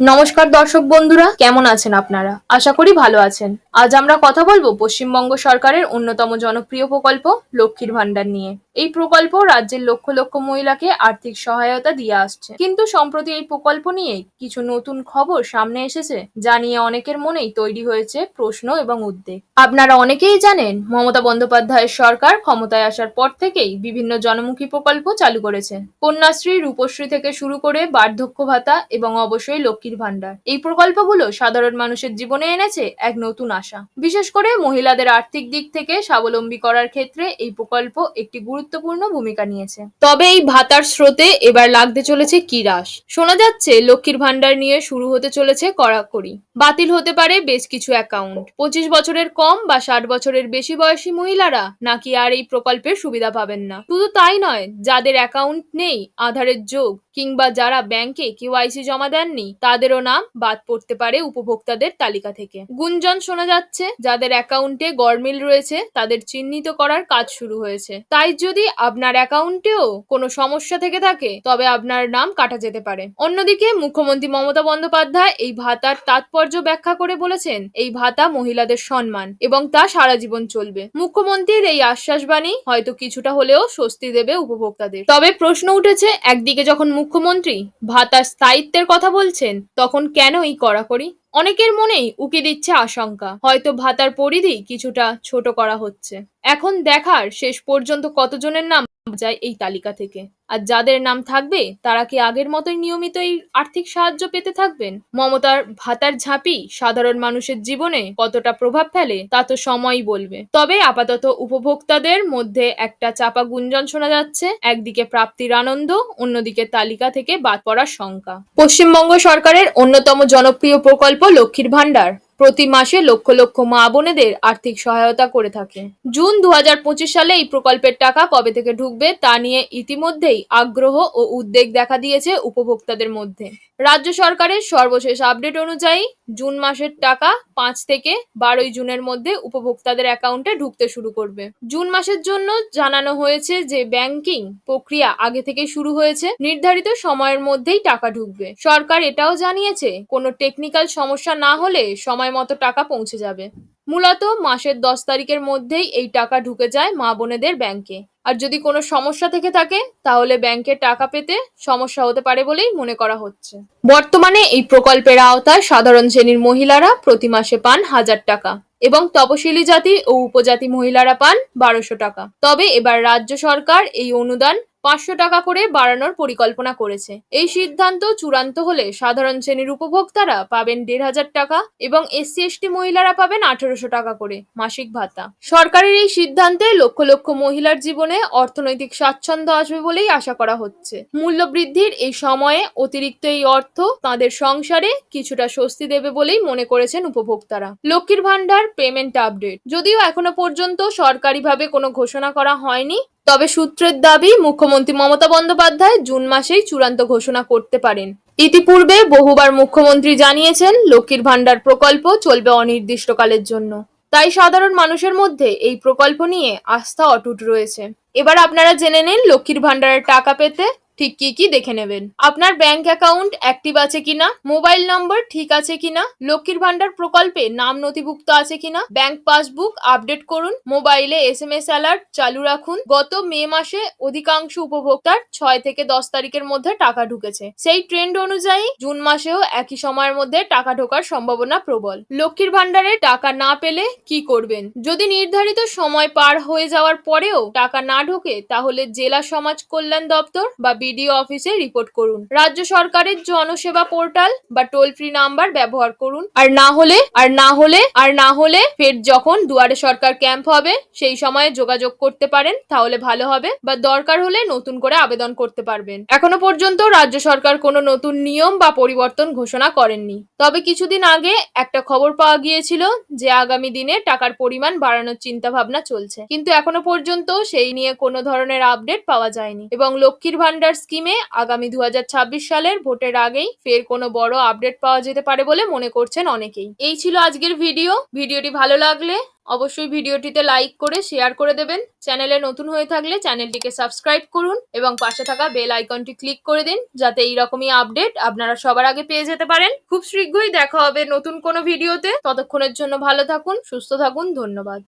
নমস্কার দর্শক বন্ধুরা, কেমন আছেন আপনারা? আশা করি ভালো আছেন। আজ আমরা কথা বলব পশ্চিমবঙ্গ সরকারের অন্যতম জনপ্রিয় প্রকল্প লক্ষ্মীর ভান্ডার নিয়ে। এই প্রকল্প রাজ্যের লক্ষ লক্ষ মহিলাকে আর্থিক সহায়তা দিয়ে আসছে। কিন্তু সম্প্রতি এই প্রকল্প নিয়ে কিছু নতুন খবর সামনে এসেছে, যা নিয়ে অনেকের মনেই তৈরি হয়েছে প্রশ্ন এবং উদ্বেগ। আপনারা অনেকেই জানেন, মমতা বন্দ্যোপাধ্যায়ের সরকার ক্ষমতায় আসার পর থেকেই বিভিন্ন জনমুখী প্রকল্প চালু করেছে। কন্যাশ্রী, রূপশ্রী থেকে শুরু করে বার্ধক্য ভাতা এবং অবশ্যই লক্ষ্মীর ভান্ডার এই প্রকল্পগুলো সাধারণ মানুষের জীবনে এনেছে এক নতুন আশা। বিশেষ করে মহিলাদের আর্থিক দিক থেকে স্বাবলম্বী করার ক্ষেত্রে এই প্রকল্প একটি গুরুত্বপূর্ণ ভূমিকা নিয়েছে। তবে এই ভাতার স্রোতে এবার লাগতে চলেছে কি রাস শোনা যাচ্ছে, লক্ষ্মীর ভান্ডার নিয়ে শুরু হতে চলেছে কড়াকড়ি। বাতিল হতে পারে বেশ কিছু অ্যাকাউন্ট পঁচিশ বছরের কম বা ষাট বছরের বেশি বয়সী মহিলারা নাকি আর এই প্রকল্পের সুবিধা পাবেন না? শুধু তাই নয়, যাদের অ্যাকাউন্ট নেই, আধারের যোগ, কিংবা যারা ব্যাংকে কেওয়াইসি জমা দেননি, তাদেরও নাম বাদ পড়তে পারে উপভোক্তাদের তালিকা থেকে। গুঞ্জন শোনা যাচ্ছে, যাদের অ্যাকাউন্টে গরমিল রয়েছে, তাদের চিহ্নিত করার কাজ শুরু হয়েছে। তাই যদি আপনার অ্যাকাউন্টেও কোনো সমস্যা থেকে থাকে, তবে আপনার নাম কাটা যেতে পারে। অন্যদিকে মুখ্যমন্ত্রী মমতা বন্দ্যোপাধ্যায় এই ভাতার তাৎপর্য ব্যাখ্যা করে বলেছেন, এই ভাতা মহিলাদের সম্মান এবং তা সারা জীবন চলবে। মুখ্যমন্ত্রীর এই আশ্বাসবাণী হয়তো কিছুটা হলেও স্বস্তি দেবে উপভোক্তাদের। তবে প্রশ্ন উঠেছে, একদিকে যখন মুখ্যমন্ত্রী ভাতার স্থায়িত্বের কথা বলছেন, তখন কেন এই কড়াকড়ি? অনেকের মনেই উকি দিচ্ছে আশঙ্কা। হয়তো ভাতার পরিধি কিছুটা ছোট করা হচ্ছে। এখন দেখার শেষ পর্যন্ত কতজনের নাম যায় এই তালিকা থেকে। আর যাদের নাম থাকবে, তারা কি আগের মতোই নিয়মিত এই আর্থিক সাহায্য পেতে থাকবেন? মমতার ভাতার ঝাঁপি সাধারণ মানুষের জীবনে কতটা প্রভাব ফেলে, তা তো সময়ই বলবে। তবে আপাতত উপভোক্তাদের মধ্যে একটা চাপা গুঞ্জন শোনা যাচ্ছে। একদিকে প্রাপ্তির আনন্দ, অন্যদিকে তালিকা থেকে বাদ পড়ার শঙ্কা। পশ্চিমবঙ্গ সরকারের অন্যতম জনপ্রিয় প্রকল্প লক্ষ্মীর ভান্ডার প্রতি মাসে লক্ষ লক্ষ মা বোনেদের আর্থিক সহায়তা করে থাকে। জুন দু হাজার পঁচিশ সালে এই প্রকল্পের টাকা কবে থেকে ঢুকবে তা নিয়ে ইতিমধ্যেই আগ্রহ ও উদ্বেগ দেখা দিয়েছে উপভোক্তাদের মধ্যে। রাজ্য সরকারের সর্বশেষ আপডেট অনুযায়ী জুন মাসের টাকা পাঁচ থেকে বারোই জুনের মধ্যে উপভোক্তাদের অ্যাকাউন্টে ঢুকতে শুরু করবে। জুন মাসের জন্য জানানো হয়েছে যে ব্যাংকিং প্রক্রিয়া আগে থেকেই শুরু হয়েছে, নির্ধারিত সময়ের মধ্যেই টাকা ঢুকবে। সরকার এটাও জানিয়েছে, কোনো টেকনিক্যাল সমস্যা না হলে সময় মতো টাকা পৌঁছে যাবে। মূলত মাসের দশ তারিখের মধ্যেই এই টাকা ঢুকে যায় মা বোনেদের ব্যাংকে আর যদি কোনো সমস্যা থেকে থাকে, তাহলে ব্যাংকে টাকা পেতে সমস্যা হতে পারে বলেই মনে করা হচ্ছে। বর্তমানে এই প্রকল্পের আওতায় সাধারণ শ্রেণির মহিলারা প্রতি মাসে পান হাজার টাকা এবং তপশিলি জাতি ও উপজাতি মহিলারা পান বারোশো টাকা। তবে এবার রাজ্য সরকার এই অনুদান পাঁচশো টাকা করে বাড়ানোর পরিকল্পনা করেছে। এই সিদ্ধান্ত চূড়ান্ত হলে সাধারণ শ্রেণির উপভোক্তারা পাবেন দেড় হাজার টাকা এবং এসসি এসটি মহিলারা পাবেন আঠেরোশো টাকা করে মাসিক ভাতা। সরকারের এই সিদ্ধান্তে লক্ষ লক্ষ মহিলার জীবনে অর্থনৈতিক স্বাচ্ছন্দ্য আসবে বলেই আশা করা হচ্ছে। মূল্যবৃদ্ধির এই সময়ে অতিরিক্ত এই অর্থ তাদের সংসারে কিছুটা স্বস্তি দেবে বলেই মনে করেছেন উপভোক্তারা। লক্ষ্মীর ভান্ডার পেমেন্ট আপডেট। যদিও এখনও পর্যন্ত সরকারিভাবে কোনো ঘোষণা করা হয়নি তবে সূত্রের দাবি, মুখ্যমন্ত্রী মমতা বন্দ্যোপাধ্যায় জুন মাসেই চূড়ান্ত ঘোষণা করতে পারেন। ইতিপূর্বে বহুবার মুখ্যমন্ত্রী জানিয়েছেন, লক্ষ্মীর ভাণ্ডার প্রকল্প চলবে অনির্দিষ্টকালের জন্য। তাই সাধারণ মানুষের মধ্যে এই প্রকল্প নিয়ে আস্থা অটুট রয়েছে। এবার আপনারা জেনে নিন, লক্ষ্মীর ভাণ্ডারের টাকা পেতে ঠিক কি কি দেখে নেবেন? আপনার ব্যাংক অ্যাকাউন্ট অ্যাক্টিভ আছে কিনা? মোবাইল নম্বর ঠিক আছে কিনা? লক্ষ্মীর ভান্ডার প্রকল্পে নাম নথিভুক্ত আছে কিনা? ব্যাংক পাসবুক আপডেট করুন মোবাইলে এস এম এস অ্যালার্ট চালু রাখুন। গত মে মাসে অধিকাংশ উপভোক্তার ছয় থেকে দশ তারিখের মধ্যে টাকা ঢুকেছে। সেই ট্রেন্ড অনুযায়ী জুন মাসেও একই সময়ের মধ্যে টাকা ঢোকার সম্ভাবনা প্রবল। লক্ষ্মীর ভান্ডারে টাকা না পেলে কি করবেন? যদি নির্ধারিত সময় পার হয়ে যাওয়ার পরেও টাকা না ঢোকে, তাহলে জেলা সমাজ কল্যাণ দপ্তর বা বিডিও অফিসে রিপোর্ট করুন। রাজ্য সরকারের জনসেবা পোর্টাল বা টোল ফ্রি নাম্বার ব্যবহার করুন। আর না হলে, আর না হলে, আর না হলে ফের যখন দুয়ারে সরকার ক্যাম্প হবে, সেই সময়ে যোগাযোগ করতে পারেন, তাহলে ভালো হবে। বা দরকার হলে নতুন করে আবেদন করতে পারবেন। এখনও পর্যন্ত রাজ্য সরকার কোনো নতুন নিয়ম বা পরিবর্তন ঘোষণা করেননি। তবে কিছুদিন আগে একটা খবর পাওয়া গিয়েছিল যে আগামী দিনে টাকার পরিমাণ বাড়ানোর চিন্তা ভাবনা চলছে। কিন্তু এখনও পর্যন্ত সেই নিয়ে কোনো ধরনের আপডেট পাওয়া যায়নি। এবং লক্ষ্মীর ভান্ডার ভান্ডার স্কিমে আগামী দু হাজার ছাব্বিশ সালের ভোটের আগেই ফের কোনো বড় আপডেট পাওয়া যেতে পারে বলে মনে করছেন অনেকেই। এই ছিল আজকের ভিডিও। ভিডিওটি ভালো লাগলে অবশ্যই ভিডিওটিতে লাইক করে, শেয়ার করে দেবেন। চ্যানেলে নতুন হয়ে থাকলে চ্যানেলটিকে সাবস্ক্রাইব করুন এবং পাশে থাকা বেল আইকনটি ক্লিক করে দিন যাতে এইরকমই আপডেট আপনারা সবার আগে পেয়ে যেতে পারেন। খুব শীঘ্রই দেখা হবে নতুন কোনো ভিডিওতে। ততক্ষণের জন্য ভালো থাকুন, সুস্থ থাকুন, ধন্যবাদ।